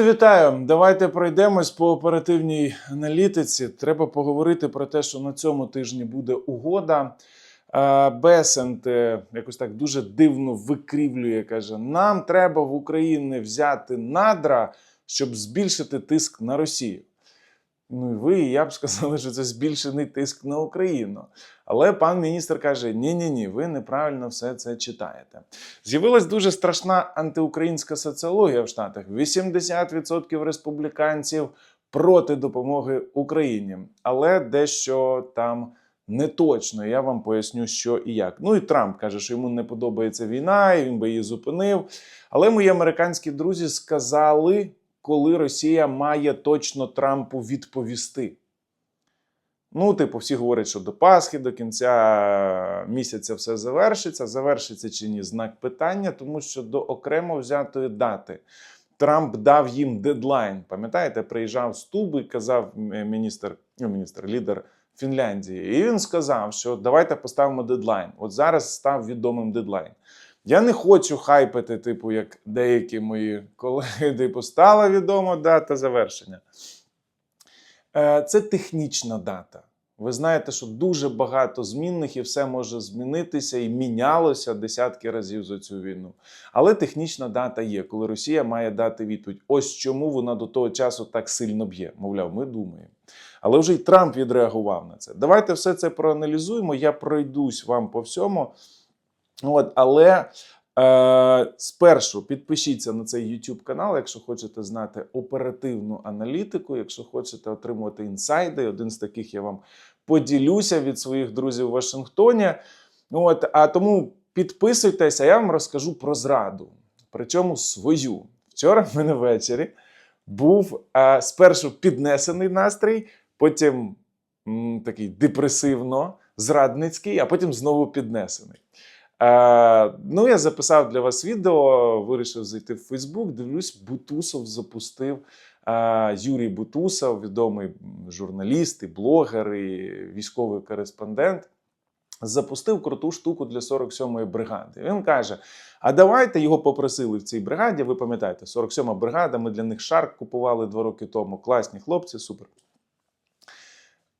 Вітаю! Давайте пройдемось по оперативній аналітиці. Треба поговорити про те, що на цьому тижні буде угода. Бесент е, якось так дуже дивно викрівлює. каже: нам треба в Україні взяти надра, щоб збільшити тиск на Росію. Ну і ви, і я б сказали, що це збільшений тиск на Україну. Але пан міністр каже: ні, ні, ні, ви неправильно все це читаєте. З'явилась дуже страшна антиукраїнська соціологія в Штатах. 80% республіканців проти допомоги Україні, але дещо там не точно. Я вам поясню, що і як. Ну і Трамп каже, що йому не подобається війна, і він би її зупинив. Але мої американські друзі сказали, коли Росія має точно Трампу відповісти. Ну, типу, всі говорять, що до Пасхи, до кінця місяця все завершиться. Завершиться чи ні знак питання, тому що до окремо взятої дати Трамп дав їм дедлайн. Пам'ятаєте, приїжджав з Туби казав міністр, ну, міністр, лідер Фінляндії. І він сказав, що давайте поставимо дедлайн. От зараз став відомим дедлайн. Я не хочу хайпити, типу, як деякі мої колеги, типу, стала відома дата завершення. Е, Це технічна дата. Ви знаєте, що дуже багато змінних і все може змінитися і мінялося десятки разів за цю війну. Але технічна дата є, коли Росія має дати відповідь. Ось чому вона до того часу так сильно б'є. Мовляв, ми думаємо. Але вже й Трамп відреагував на це. Давайте все це проаналізуємо. Я пройдусь вам по всьому. От, але е, спершу підпишіться на цей YouTube канал, якщо хочете знати оперативну аналітику, якщо хочете отримувати інсайди. Один з таких я вам поділюся від своїх друзів в Вашингтоні. От, а тому підписуйтесь, а я вам розкажу про зраду. Причому свою. Вчора в мене ввечері був е, спершу піднесений настрій, потім м, такий депресивно, зрадницький, а потім знову піднесений. Е, ну, я записав для вас відео, вирішив зайти в Фейсбук. Дивлюсь, Бутусов запустив. е, Юрій Бутусов, відомий журналіст, і блогер, і військовий кореспондент, запустив круту штуку для 47-ї бригади. Він каже: А давайте його попросили в цій бригаді. Ви пам'ятаєте, 47-ма бригада, ми для них шарк купували два роки тому. Класні хлопці, супер.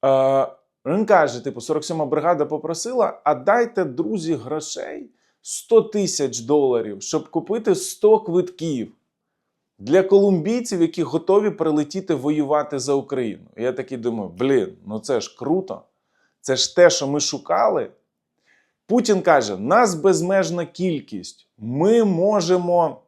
Е, він каже: типу, 47-ма бригада попросила, а дайте, друзі, грошей 100 тисяч доларів, щоб купити 100 квитків для колумбійців, які готові прилетіти воювати за Україну. Я такий думаю: блін, ну це ж круто. Це ж те, що ми шукали. Путін каже: нас безмежна кількість. Ми можемо.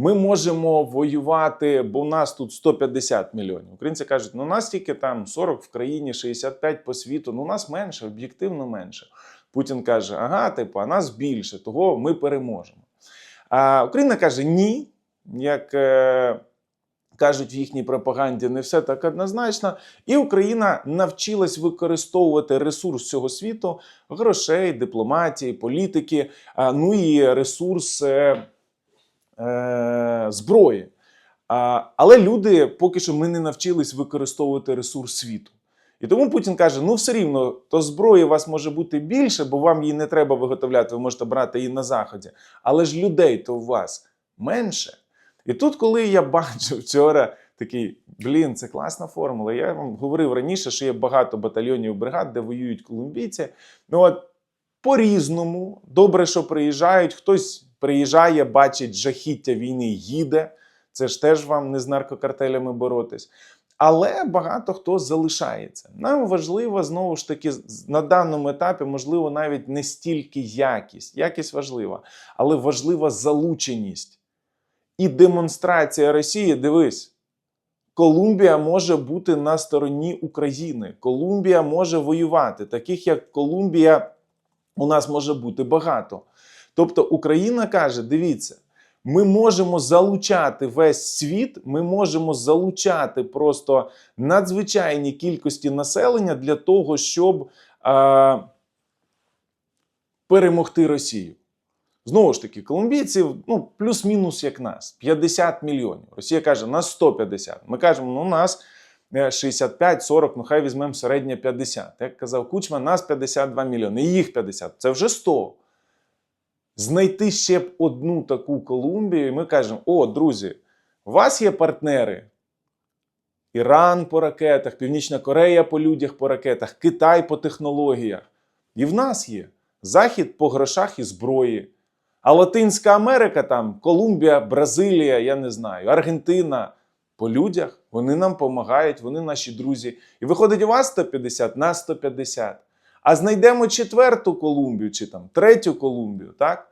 Ми можемо воювати, бо у нас тут 150 мільйонів. Українці кажуть, ну у нас тільки там 40 в країні, 65 по світу. Ну, у нас менше, об'єктивно менше. Путін каже: ага, типу, а нас більше, того ми переможемо. А Україна каже: ні. Як е, кажуть в їхній пропаганді, не все так однозначно. І Україна навчилась використовувати ресурс цього світу, грошей, дипломатії, політики, а, ну і ресурс. Е, зброї. Але люди поки що ми не навчились використовувати ресурс світу. І тому Путін каже: ну все рівно, то зброї у вас може бути більше, бо вам її не треба виготовляти, ви можете брати її на заході. Але ж людей то у вас менше. І тут, коли я бачив вчора такий, блін, це класна формула. Я вам говорив раніше, що є багато батальйонів бригад, де воюють колумбійці. Ну от по-різному, добре, що приїжджають, хтось приїжджає, бачить жахіття війни, їде. Це ж теж вам не з наркокартелями боротись. Але багато хто залишається. Нам важливо знову ж таки на даному етапі, можливо, навіть не стільки якість. Якість важлива, але важлива залученість і демонстрація Росії. Дивись, Колумбія може бути на стороні України. Колумбія може воювати. Таких як Колумбія у нас може бути багато. Тобто Україна каже: дивіться, ми можемо залучати весь світ, ми можемо залучати просто надзвичайні кількості населення для того, щоб е, перемогти Росію. Знову ж таки, колумбійців ну, плюс-мінус як нас 50 мільйонів. Росія каже, нас 150. Ми кажемо, ну нас е, 65-40, ну хай візьмемо середнє 50. Як казав Кучма, нас 52 мільйони, і їх 50. Це вже 100 знайти ще б одну таку Колумбію, і ми кажемо: о, друзі, У вас є партнери. Іран по ракетах, Північна Корея по людях по ракетах, Китай по технологіях. І в нас є Захід по грошах і зброї. А Латинська Америка, там, Колумбія, Бразилія, я не знаю, Аргентина по людях, вони нам допомагають, вони наші друзі. І виходить, у вас 150 на 150. А знайдемо четверту Колумбію чи там третю Колумбію, так?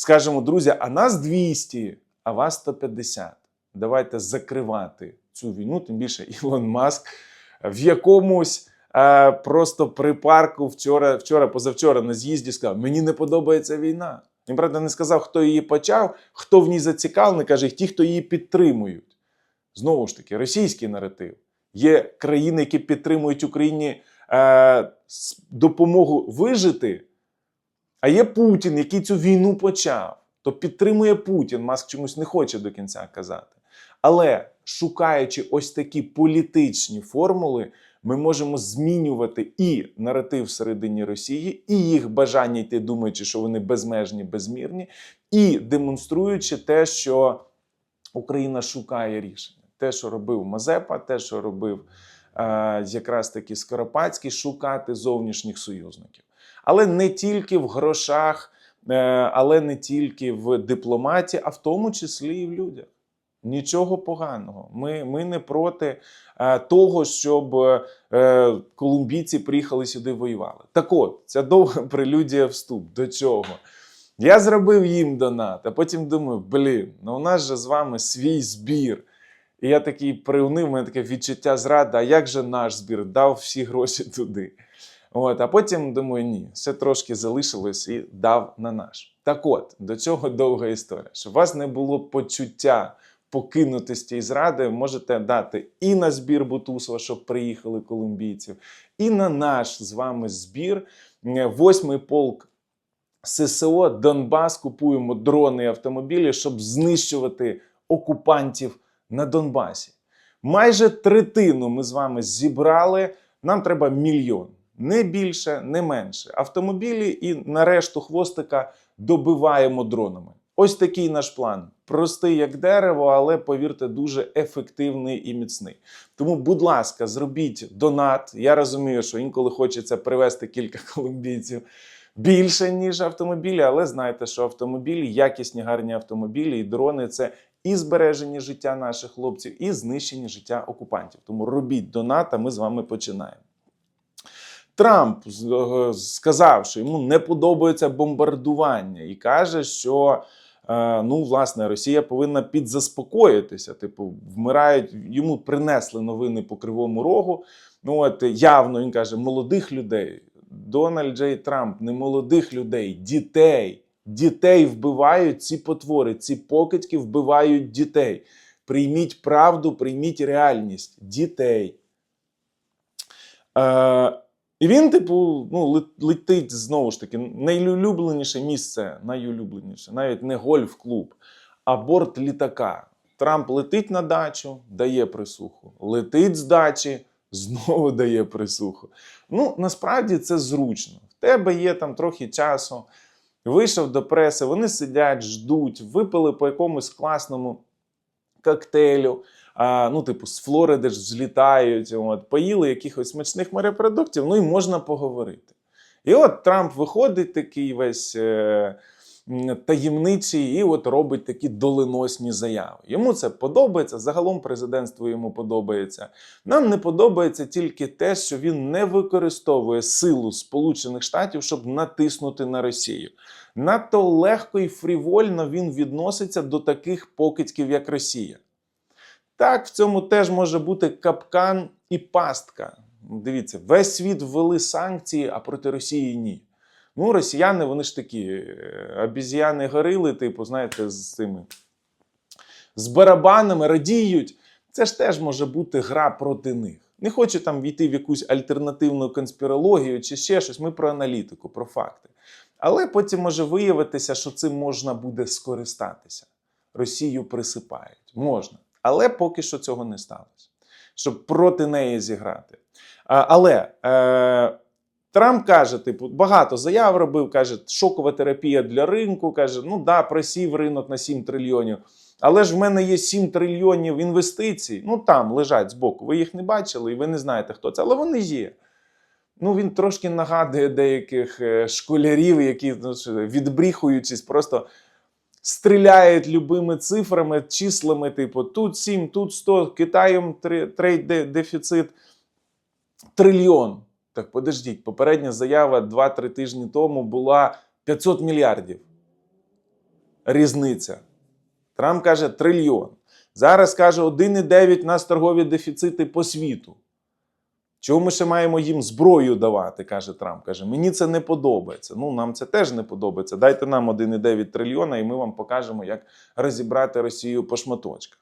Скажемо, друзі, а нас 200, а вас 150. Давайте закривати цю війну, тим більше Ілон Маск в якомусь е, просто при парку вчора, вчора, позавчора на з'їзді сказав: мені не подобається війна. Він правда не сказав, хто її почав, хто в ній зацікавлений, каже, ті, хто її підтримують. Знову ж таки, російський наратив. Є країни, які підтримують Україні е, допомогу вижити, а є Путін, який цю війну почав. То підтримує Путін. Маск чомусь не хоче до кінця казати. Але шукаючи ось такі політичні формули, ми можемо змінювати і наратив всередині Росії, і їх бажання йти, думаючи, що вони безмежні, безмірні, і демонструючи те, що Україна шукає рішення. Те, що робив Мазепа, те, що робив е, якраз таки Скоропадський, шукати зовнішніх союзників. Але не тільки в грошах, е, але не тільки в дипломаті, а в тому числі і в людях. Нічого поганого. Ми, ми не проти е, того, щоб е, колумбійці приїхали сюди воювали. Так от, ця довга прелюдія вступ. До чого? Я зробив їм донат, а потім думаю, блін, ну у нас же з вами свій збір. І я такий приунив, у мене таке відчуття зради, а як же наш збір? Дав всі гроші туди. От, а потім думаю, ні, все трошки залишилось і дав на наш. Так от, до цього довга історія. Щоб у вас не було почуття покинутості і зради, можете дати і на збір Бутусова, щоб приїхали колумбійців, і на наш з вами збір. Е, Восьмий полк ССО Донбас купуємо дрони і автомобілі, щоб знищувати окупантів на Донбасі. Майже третину ми з вами зібрали. Нам треба мільйон. Не більше, не менше. Автомобілі і на решту хвостика добиваємо дронами. Ось такий наш план. Простий як дерево, але повірте, дуже ефективний і міцний. Тому, будь ласка, зробіть донат. Я розумію, що інколи хочеться привезти кілька колумбійців більше, ніж автомобілі, але знайте, що автомобілі, якісні гарні автомобілі і дрони це і збереження життя наших хлопців, і знищення життя окупантів. Тому робіть донат, а ми з вами починаємо. Трамп е, сказав, що йому не подобається бомбардування, і каже, що е, ну, власне, Росія повинна підзаспокоїтися. Типу, вмирають, йому принесли новини по кривому рогу. Ну, от явно він каже, молодих людей. Дональд Джей Трамп, не молодих людей, дітей. Дітей вбивають ці потвори, ці покидьки вбивають дітей. Прийміть правду, прийміть реальність дітей. Е, і він, типу, ну, летить знову ж таки, найулюбленіше місце, найулюбленіше, навіть не гольф-клуб, а борт літака. Трамп летить на дачу, дає присуху. Летить з дачі, знову дає присуху. Ну, насправді це зручно. В тебе є там трохи часу. Вийшов до преси, вони сидять, ждуть, випили по якомусь класному коктейлю. А, ну, типу, з Флориди ж злітають, от, поїли якихось смачних морепродуктів, ну і можна поговорити. І от Трамп виходить такий весь е, таємничий, і от робить такі доленосні заяви. Йому це подобається, загалом президентство йому подобається. Нам не подобається тільки те, що він не використовує силу Сполучених Штатів, щоб натиснути на Росію. Надто легко і фрівольно він відноситься до таких покидьків, як Росія. Так, в цьому теж може бути капкан і пастка. Дивіться, весь світ ввели санкції, а проти Росії ні. Ну, росіяни, вони ж такі е, обіз'яни горили, типу, знаєте, з цими з барабанами радіють. Це ж теж може бути гра проти них. Не хочу там війти в якусь альтернативну конспірологію чи ще щось. Ми про аналітику, про факти. Але потім може виявитися, що цим можна буде скористатися. Росію присипають. Можна. Але поки що цього не сталося. Щоб проти неї зіграти. Але е, Трамп каже: типу, багато заяв робив, каже, шокова терапія для ринку. Каже, ну да, просів ринок на 7 трильйонів. Але ж в мене є 7 трильйонів інвестицій. Ну там лежать збоку. Ви їх не бачили і ви не знаєте, хто це, але вони є. Ну, він трошки нагадує деяких е, школярів, які ну, відбріхуючись, просто стріляють любими цифрами, числами, типу, тут 7, тут 100, Китаєм трейд дефіцит трильйон. Так подождіть, попередня заява 2-3 тижні тому була 500 мільярдів. Різниця. Трамп каже трильйон. Зараз каже 1,9 у нас торгові дефіцити по світу. Чого ми ще маємо їм зброю давати, каже Трамп. Каже, мені це не подобається. Ну, нам це теж не подобається. Дайте нам 1,9 трильйона, і ми вам покажемо, як розібрати Росію по шматочках.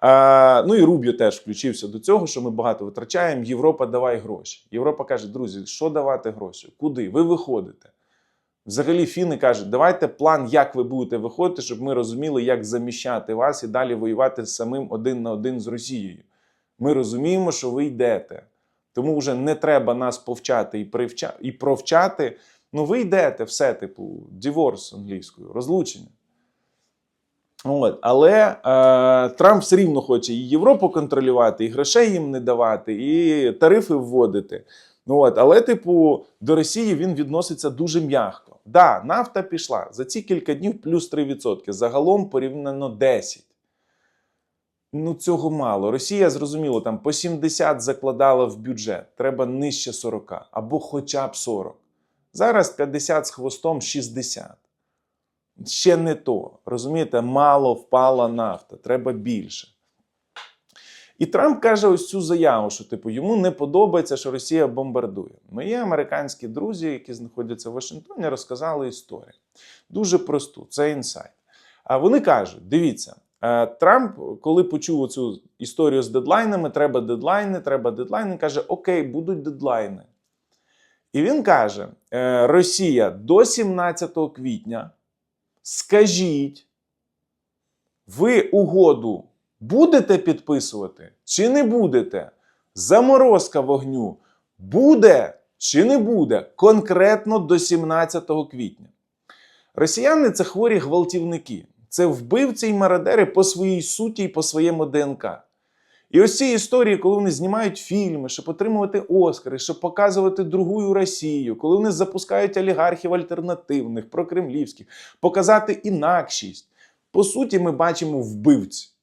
А, ну і Рубіо теж включився до цього, що ми багато витрачаємо. Європа давай гроші. Європа каже: друзі, що давати гроші? Куди? Ви виходите. Взагалі, фіни кажуть, давайте план, як ви будете виходити, щоб ми розуміли, як заміщати вас і далі воювати самим один на один з Росією. Ми розуміємо, що ви йдете. Тому вже не треба нас повчати і, привча... і провчати. Ну, ви йдете, все, типу, divorce англійською, розлучення. От. Але е, Трамп все рівно хоче і Європу контролювати, і грошей їм не давати, і тарифи вводити. От. Але, типу, до Росії він відноситься дуже м'яко. Да, нафта пішла за ці кілька днів плюс 3%. Загалом порівняно 10%. Ну, цього мало. Росія, зрозуміло, там по 70 закладала в бюджет. Треба нижче 40 або хоча б 40. Зараз 50 з хвостом 60. Ще не то. Розумієте, мало впала нафта, треба більше. І Трамп каже ось цю заяву, що типу йому не подобається, що Росія бомбардує. Мої американські друзі, які знаходяться в Вашингтоні, розказали історію. Дуже просту, це інсайт. А вони кажуть: дивіться, Трамп, коли почув цю історію з дедлайнами, треба дедлайни, треба дедлайни, каже: Окей, будуть дедлайни. І він каже: е, Росія до 17 квітня скажіть, ви угоду будете підписувати чи не будете? Заморозка вогню буде чи не буде конкретно до 17 квітня. Росіяни це хворі гвалтівники, це вбивці й мародери по своїй суті і по своєму ДНК. І ось ці історії, коли вони знімають фільми, щоб отримувати Оскари, щоб показувати другу Росію, коли вони запускають олігархів альтернативних, прокремлівських, показати інакшість. По суті, ми бачимо вбивць.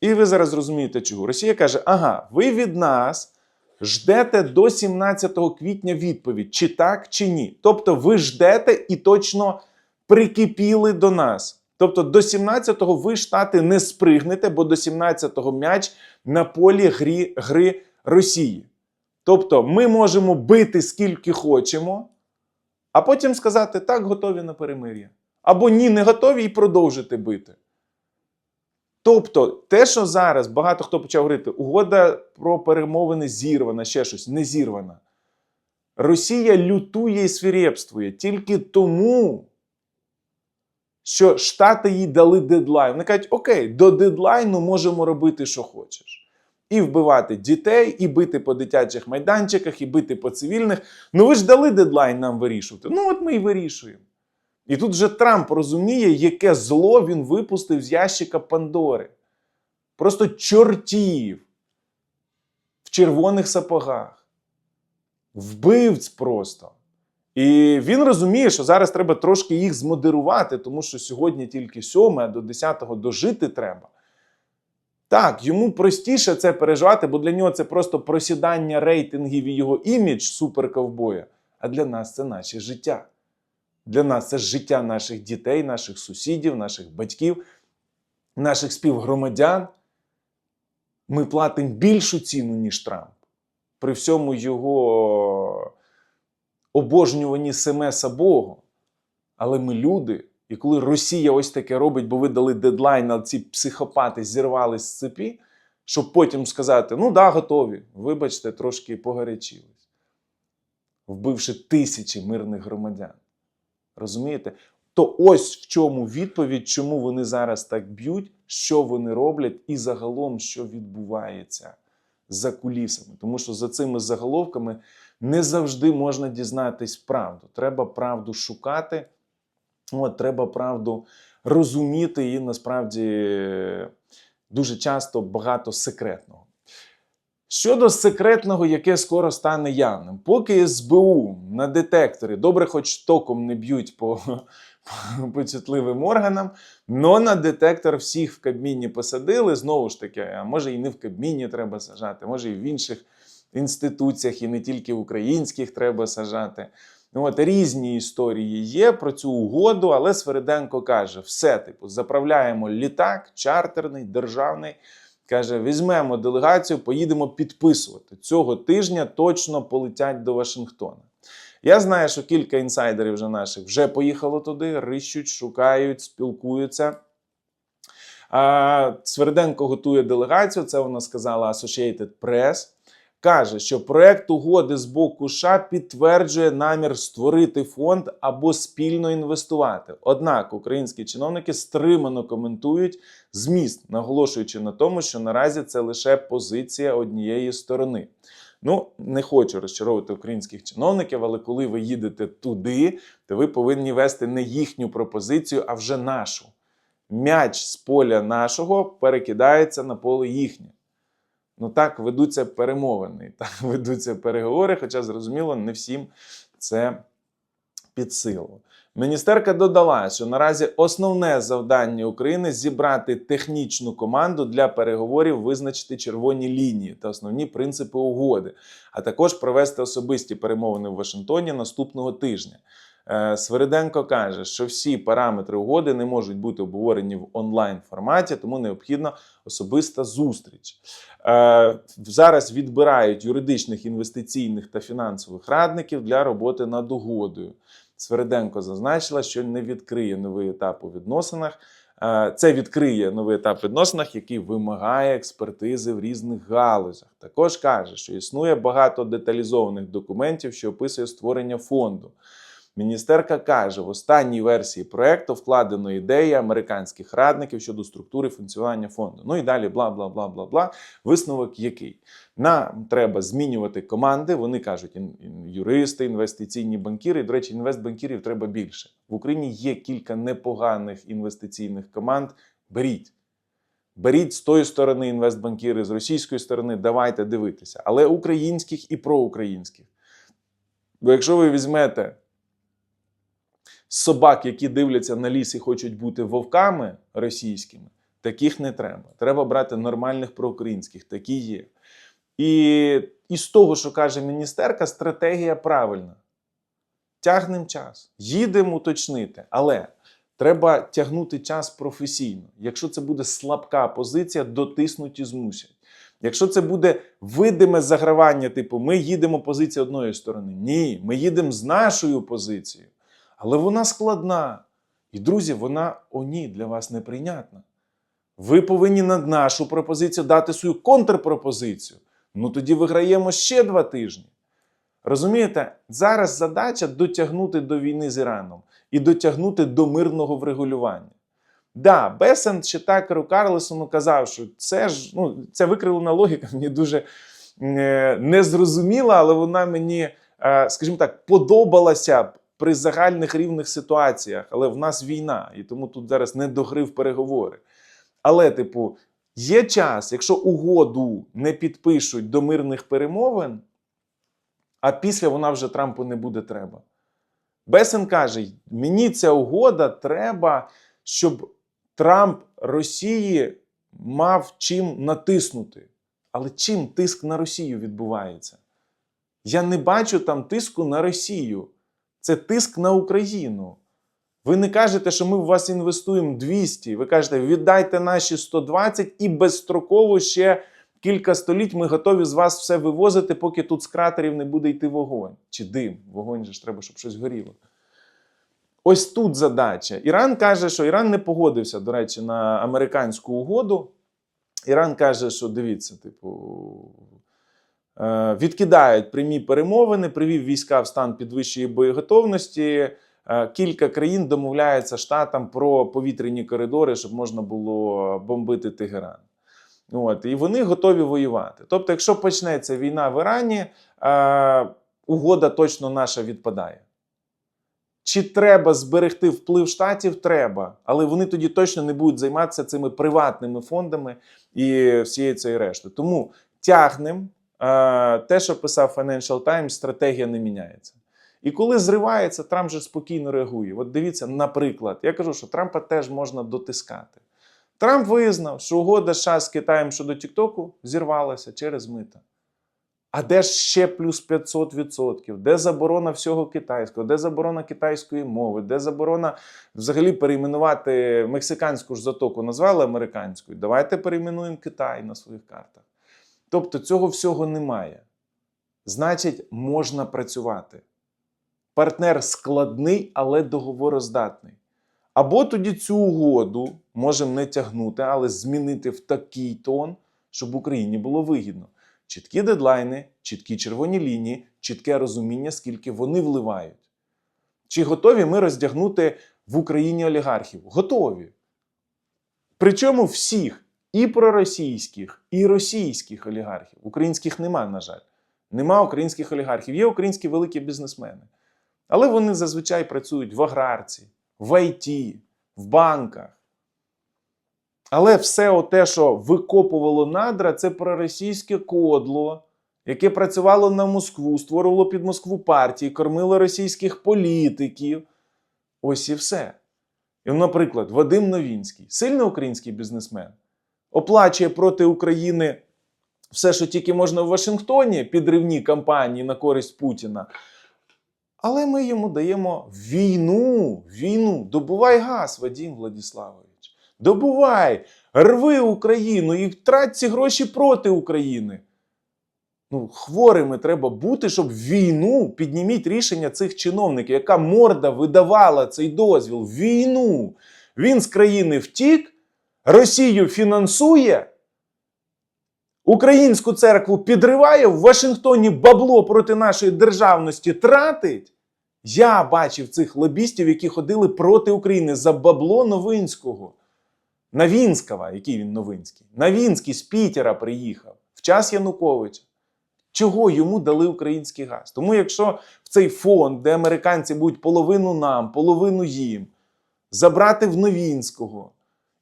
І ви зараз розумієте, чого. Росія каже: ага, ви від нас ждете до 17 квітня відповідь, чи так, чи ні. Тобто, ви ждете і точно прикипіли до нас. Тобто до 17-го ви штати не спригнете, бо до 17-го м'яч на полі грі, гри Росії. Тобто ми можемо бити скільки хочемо, а потім сказати, так, готові на перемир'я. Або ні, не готові і продовжити бити. Тобто, те, що зараз багато хто почав говорити, угода про перемовини зірвана, ще щось не зірвана. Росія лютує і свірепствує тільки тому, що Штати їй дали дедлайн. Вони кажуть, окей, до дедлайну можемо робити, що хочеш. І вбивати дітей, і бити по дитячих майданчиках, і бити по цивільних. Ну ви ж дали дедлайн нам вирішувати. Ну, от ми і вирішуємо. І тут вже Трамп розуміє, яке зло він випустив з ящика Пандори. Просто чортів в червоних сапогах. Вбивць просто. І він розуміє, що зараз треба трошки їх змодерувати, тому що сьогодні тільки 7, а до 10-го дожити треба. Так, йому простіше це переживати, бо для нього це просто просідання рейтингів і його імідж суперковбоя. А для нас це наше життя. Для нас це життя наших дітей, наших сусідів, наших батьків, наших співгромадян. Ми платимо більшу ціну, ніж Трамп. При всьому його обожнюванні Семеса Богу. Але ми люди. І коли Росія ось таке робить, бо ви дали дедлайн, а ці психопати зірвались з цепі, щоб потім сказати: ну да, готові. Вибачте, трошки погарячились, вбивши тисячі мирних громадян. Розумієте? То ось в чому відповідь, чому вони зараз так б'ють, що вони роблять, і загалом, що відбувається за кулісами. Тому що за цими заголовками не завжди можна дізнатись правду. Треба правду шукати, от, треба правду розуміти і насправді дуже часто багато секретного. Щодо секретного, яке скоро стане явним, поки СБУ на детекторі добре, хоч током не б'ють по, по чутливим органам, но на детектор всіх в Кабміні посадили. Знову ж таки, а може і не в Кабміні треба сажати, може і в інших інституціях, і не тільки українських треба сажати. Ну, от різні історії є про цю угоду, але Свериденко каже: все, типу, заправляємо літак, чартерний, державний. Каже, візьмемо делегацію, поїдемо підписувати. Цього тижня точно полетять до Вашингтона. Я знаю, що кілька інсайдерів вже наших вже поїхало туди, рищуть, шукають, спілкуються. А, Сверденко готує делегацію, це вона сказала Associated Press. Каже, що проект угоди з боку США підтверджує намір створити фонд або спільно інвестувати. Однак українські чиновники стримано коментують зміст, наголошуючи на тому, що наразі це лише позиція однієї сторони. Ну, не хочу розчаровувати українських чиновників, але коли ви їдете туди, то ви повинні вести не їхню пропозицію, а вже нашу. М'яч з поля нашого перекидається на поле їхнє. Ну так ведуться перемовини, так ведуться переговори, хоча, зрозуміло, не всім це під силу. Міністерка додала, що наразі основне завдання України зібрати технічну команду для переговорів, визначити червоні лінії та основні принципи угоди, а також провести особисті перемовини в Вашингтоні наступного тижня. Е, Свериденко каже, що всі параметри угоди не можуть бути обговорені в онлайн форматі, тому необхідна особиста зустріч. Е, Зараз відбирають юридичних, інвестиційних та фінансових радників для роботи над угодою. Свериденко зазначила, що не відкриє новий етап у відносинах. Е, Це відкриє новий етап відносинах, який вимагає експертизи в різних галузях. Також каже, що існує багато деталізованих документів, що описує створення фонду. Міністерка каже, в останній версії проекту вкладено ідеї американських радників щодо структури функціонування фонду. Ну і далі бла бла бла бла бла. Висновок який? Нам треба змінювати команди. Вони кажуть, ін- ін- юристи, інвестиційні банкіри. До речі, інвестбанкірів треба більше. В Україні є кілька непоганих інвестиційних команд. Беріть. Беріть з тої сторони інвестбанкіри, з російської сторони, давайте дивитися. Але українських і проукраїнських. Бо якщо ви візьмете собак, які дивляться на ліс і хочуть бути вовками російськими, таких не треба. Треба брати нормальних проукраїнських, такі є. І, і з того, що каже міністерка, стратегія правильна. Тягнемо час, їдемо уточнити, але треба тягнути час професійно. Якщо це буде слабка позиція, дотиснуть і змусять. Якщо це буде видиме загравання, типу ми їдемо позиція одної сторони. Ні, ми їдемо з нашою позицією. Але вона складна. І, друзі, вона о ні, для вас неприйнятна. Ви повинні на нашу пропозицію дати свою контрпропозицію. Ну тоді виграємо ще два тижні. Розумієте, зараз задача дотягнути до війни з Іраном і дотягнути до мирного врегулювання. Да, Бесен ще Такеру Карлесону казав, що це ж ну, ця викривлена логіка мені дуже е, незрозуміла, але вона мені, е, скажімо так, подобалася при загальних рівних ситуаціях. Але в нас війна, і тому тут зараз не до гри в переговори. Але, типу, є час, якщо угоду не підпишуть до мирних перемовин, а після вона вже Трампу не буде треба. Бесен каже: мені ця угода треба, щоб Трамп Росії мав чим натиснути. Але чим тиск на Росію відбувається? Я не бачу там тиску на Росію. Це тиск на Україну. Ви не кажете, що ми в вас інвестуємо 200. Ви кажете, віддайте наші 120 і безстроково ще кілька століть ми готові з вас все вивозити, поки тут з кратерів не буде йти вогонь. Чи дим. Вогонь же ж треба, щоб щось горіло. Ось тут задача. Іран каже, що Іран не погодився, до речі, на американську угоду. Іран каже, що дивіться, типу, відкидають прямі перемовини, привів війська в стан підвищої боєготовності. Е, Кілька країн домовляються штатам про повітряні коридори, щоб можна було бомбити Тегеран. От, і вони готові воювати. Тобто, якщо почнеться війна в Ірані, е, угода точно наша відпадає. Чи треба зберегти вплив штатів? Треба, але вони тоді точно не будуть займатися цими приватними фондами і всією цією рештою. Тому тягнем е, те, що писав Financial Times, стратегія не міняється. І коли зривається, Трамп же спокійно реагує. От дивіться, наприклад, я кажу, що Трампа теж можна дотискати. Трамп визнав, що угода США з Китаєм щодо Тіктоку зірвалася через мита. А де ж ще плюс 500%? Де заборона всього китайського, де заборона китайської мови, де заборона взагалі перейменувати мексиканську ж затоку назвали американською? Давайте перейменуємо Китай на своїх картах. Тобто цього всього немає. Значить, можна працювати. Партнер складний, але договороздатний. Або тоді цю угоду можемо не тягнути, але змінити в такий тон, щоб Україні було вигідно. Чіткі дедлайни, чіткі червоні лінії, чітке розуміння, скільки вони вливають. Чи готові ми роздягнути в Україні олігархів? Готові. Причому всіх і проросійських, і російських олігархів. Українських нема, на жаль. Нема українських олігархів. Є українські великі бізнесмени. Але вони зазвичай працюють в аграрці, в ІТ, в банках. Але все те, що викопувало надра, це проросійське кодло, яке працювало на Москву, створювало під Москву партії, кормило російських політиків. Ось і все. І, наприклад, Вадим Новінський, сильний український бізнесмен, оплачує проти України все, що тільки можна в Вашингтоні, підривні кампанії на користь Путіна. Але ми йому даємо війну, війну. Добувай газ, Вадим Владиславович. Добувай, рви Україну і трать ці гроші проти України. Ну, хворими треба бути, щоб війну підніміть рішення цих чиновників, яка морда видавала цей дозвіл. Війну. Він з країни втік, Росію фінансує, Українську церкву підриває, в Вашингтоні бабло проти нашої державності тратить. Я бачив цих лобістів, які ходили проти України за бабло Новинського. Навінського, який він Новинський. Навінський з Пітера приїхав в час Януковича. Чого йому дали український газ? Тому якщо в цей фонд, де американці будуть половину нам, половину їм, забрати в Новінського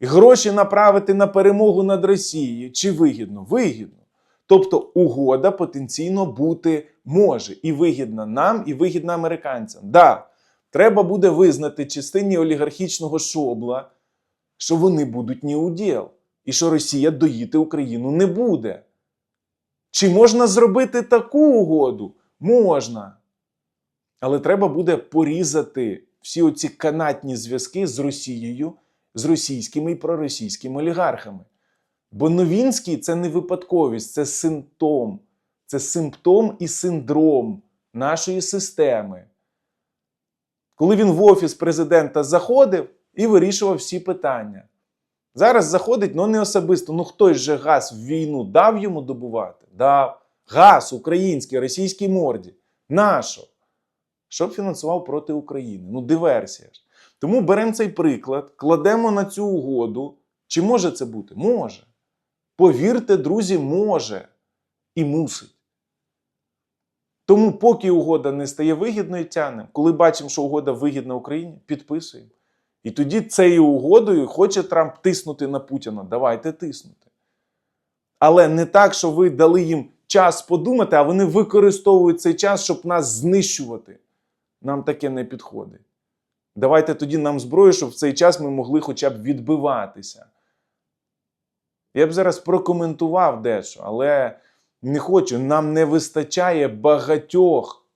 гроші направити на перемогу над Росією, чи вигідно? Вигідно. Тобто угода потенційно бути може і вигідна нам, і вигідна американцям. Да, треба буде визнати частині олігархічного шобла, що вони будуть ні уділ, і що Росія доїти Україну не буде. Чи можна зробити таку угоду? Можна. Але треба буде порізати всі оці канатні зв'язки з Росією, з російськими і проросійськими олігархами. Бо Новінський це не випадковість, це симптом. Це симптом і синдром нашої системи. Коли він в офіс президента заходив і вирішував всі питання. Зараз заходить, ну не особисто. Ну хтось же газ в війну дав йому добувати? Дав. Газ український, російській морді. Нащо? Щоб фінансував проти України. Ну, диверсія ж. Тому беремо цей приклад, кладемо на цю угоду. Чи може це бути? Може. Повірте, друзі, може і мусить. Тому, поки угода не стає вигідною, тянемо. Коли бачимо, що угода вигідна Україні, підписуємо. І тоді цією угодою хоче Трамп тиснути на Путіна. Давайте тиснути. Але не так, що ви дали їм час подумати, а вони використовують цей час, щоб нас знищувати. Нам таке не підходить. Давайте тоді нам зброю, щоб в цей час ми могли хоча б відбиватися. Я б зараз прокоментував дещо, але не хочу. Нам не вистачає багатьох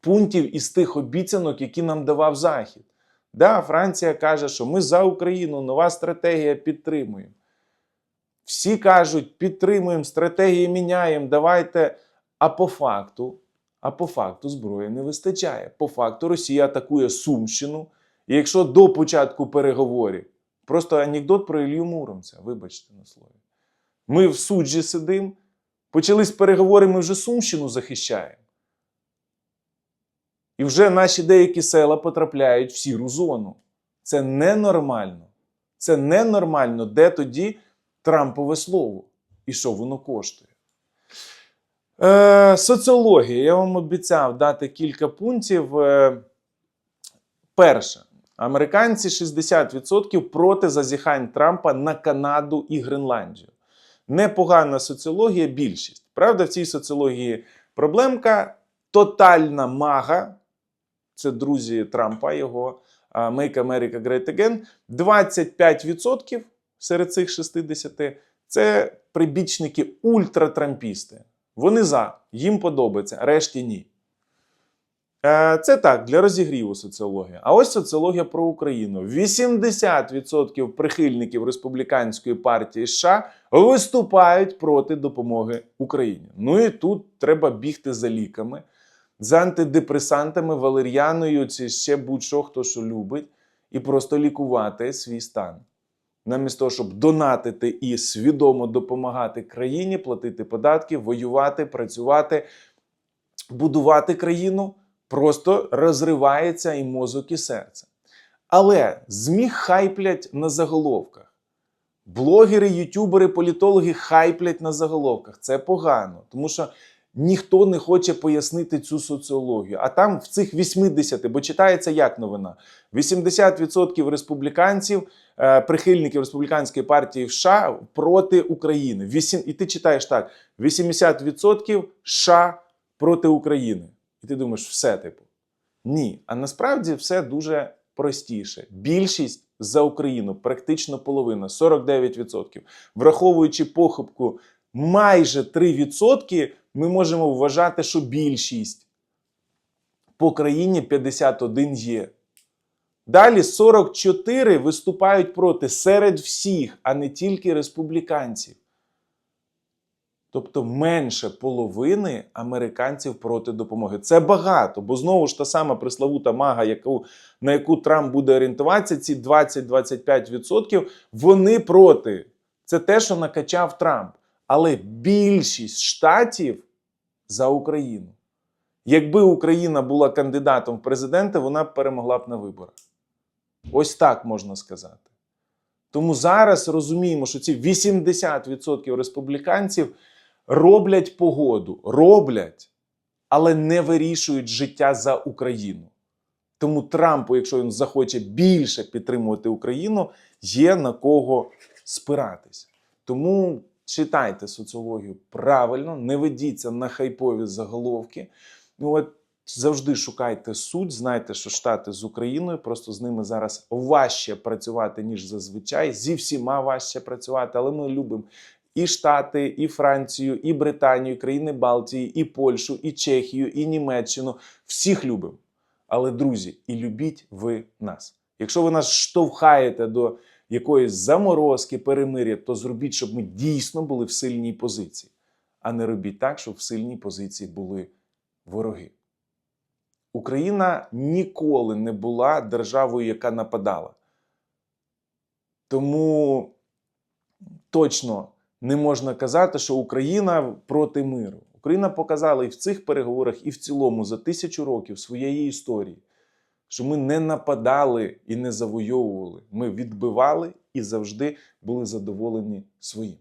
пунктів із тих обіцянок, які нам давав Захід. Да, Франція каже, що ми за Україну, нова стратегія підтримуємо. Всі кажуть, підтримуємо, стратегії міняємо, давайте. А по факту, а по факту зброї не вистачає. По факту Росія атакує Сумщину. І якщо до початку переговорів, просто анекдот про Ілью Муромця, вибачте на слові. Ми в суджі сидимо, почались переговори, ми вже Сумщину захищаємо. І вже наші деякі села потрапляють в сіру зону. Це ненормально. Це ненормально, де тоді Трампове слово і що воно коштує. Е, соціологія. Я вам обіцяв дати кілька пунктів. Е, Перше, американці 60% проти зазіхань Трампа на Канаду і Гренландію. Непогана соціологія, більшість. Правда, в цій соціології проблемка тотальна мага. Це друзі Трампа, його Make America Great Again. 25% серед цих 60 це прибічники ультратрампісти. Вони за, їм подобається, решті ні. Е, Це так, для розігріву соціологія. А ось соціологія про Україну. 80% прихильників республіканської партії США виступають проти допомоги Україні. Ну і тут треба бігти за ліками, за антидепресантами, валер'яною, чи ще будь-що, хто що любить, і просто лікувати свій стан. Намість того, щоб донатити і свідомо допомагати країні, платити податки, воювати, працювати, будувати країну, просто розривається і мозок, і серце. Але ЗМІ хайплять на заголовках. Блогери, ютубери, політологи хайплять на заголовках. Це погано, тому що ніхто не хоче пояснити цю соціологію. А там в цих 80, бо читається як новина: 80% республіканців, е, прихильників республіканської партії в США проти України. Вісім- І ти читаєш так: 80% США проти України. І ти думаєш, все типу. Ні. А насправді все дуже простіше. Більшість за Україну, практично половина, 49%. Враховуючи похибку майже 3%, ми можемо вважати, що більшість по країні 51 є. Далі 44 виступають проти серед всіх, а не тільки республіканців. Тобто менше половини американців проти допомоги. Це багато, бо знову ж та сама преславута мага, яку, на яку Трамп буде орієнтуватися, ці 20-25%, вони проти. Це те, що накачав Трамп. Але більшість штатів за Україну. Якби Україна була кандидатом в президенти, вона б перемогла б на виборах. Ось так можна сказати. Тому зараз розуміємо, що ці 80% республіканців роблять погоду, роблять, але не вирішують життя за Україну. Тому Трампу, якщо він захоче більше підтримувати Україну, є на кого спиратись. Тому читайте соціологію правильно, не ведіться на хайпові заголовки. Ну от завжди шукайте суть, знайте, що штати з Україною, просто з ними зараз важче працювати, ніж зазвичай. Зі всіма важче працювати, але ми любимо і Штати, і Францію, і Британію, і країни Балтії, і Польщу, і Чехію, і Німеччину. Всіх любимо. Але, друзі, і любіть ви нас. Якщо ви нас штовхаєте до якоїсь заморозки, перемир'я, то зробіть, щоб ми дійсно були в сильній позиції, а не робіть так, щоб в сильній позиції були вороги. Україна ніколи не була державою, яка нападала. Тому точно не можна казати, що Україна проти миру. Україна показала і в цих переговорах, і в цілому за тисячу років своєї історії, що ми не нападали і не завойовували. Ми відбивали і завжди були задоволені своїм.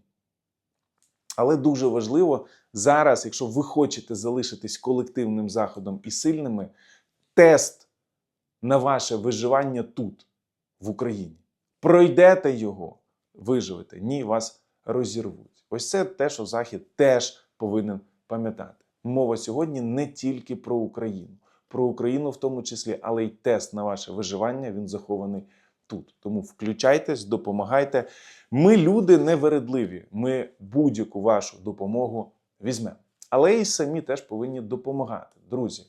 Але дуже важливо зараз, якщо ви хочете залишитись колективним заходом і сильними, тест на ваше виживання тут, в Україні. Пройдете його, виживете, ні, вас розірвуть. Ось це те, що Захід теж повинен пам'ятати. Мова сьогодні не тільки про Україну, про Україну в тому числі, але й тест на ваше виживання він захований тут. Тому включайтесь, допомагайте. Ми люди невередливі. Ми будь-яку вашу допомогу візьмемо. Але і самі теж повинні допомагати, друзі.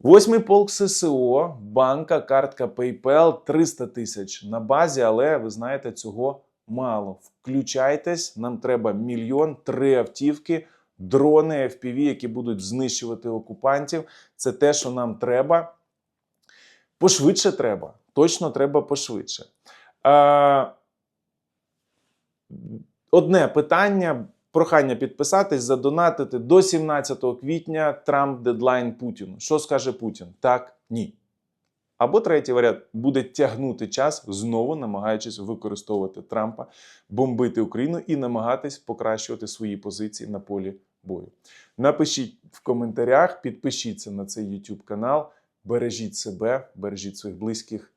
Восьмий полк ССО, банка, картка PayPal 300 тисяч на базі, але ви знаєте, цього мало. Включайтесь, нам треба мільйон, три автівки, дрони, FPV, які будуть знищувати окупантів. Це те, що нам треба. Пошвидше треба. Точно треба пошвидше. Одне питання. Прохання підписатись, задонатити до 17 квітня Трамп дедлайн Путіну. Що скаже Путін? Так, ні. Або третій варіант буде тягнути час, знову намагаючись використовувати Трампа, бомбити Україну і намагатись покращувати свої позиції на полі бою. Напишіть в коментарях, підпишіться на цей YouTube канал. Бережіть себе, бережіть своїх близьких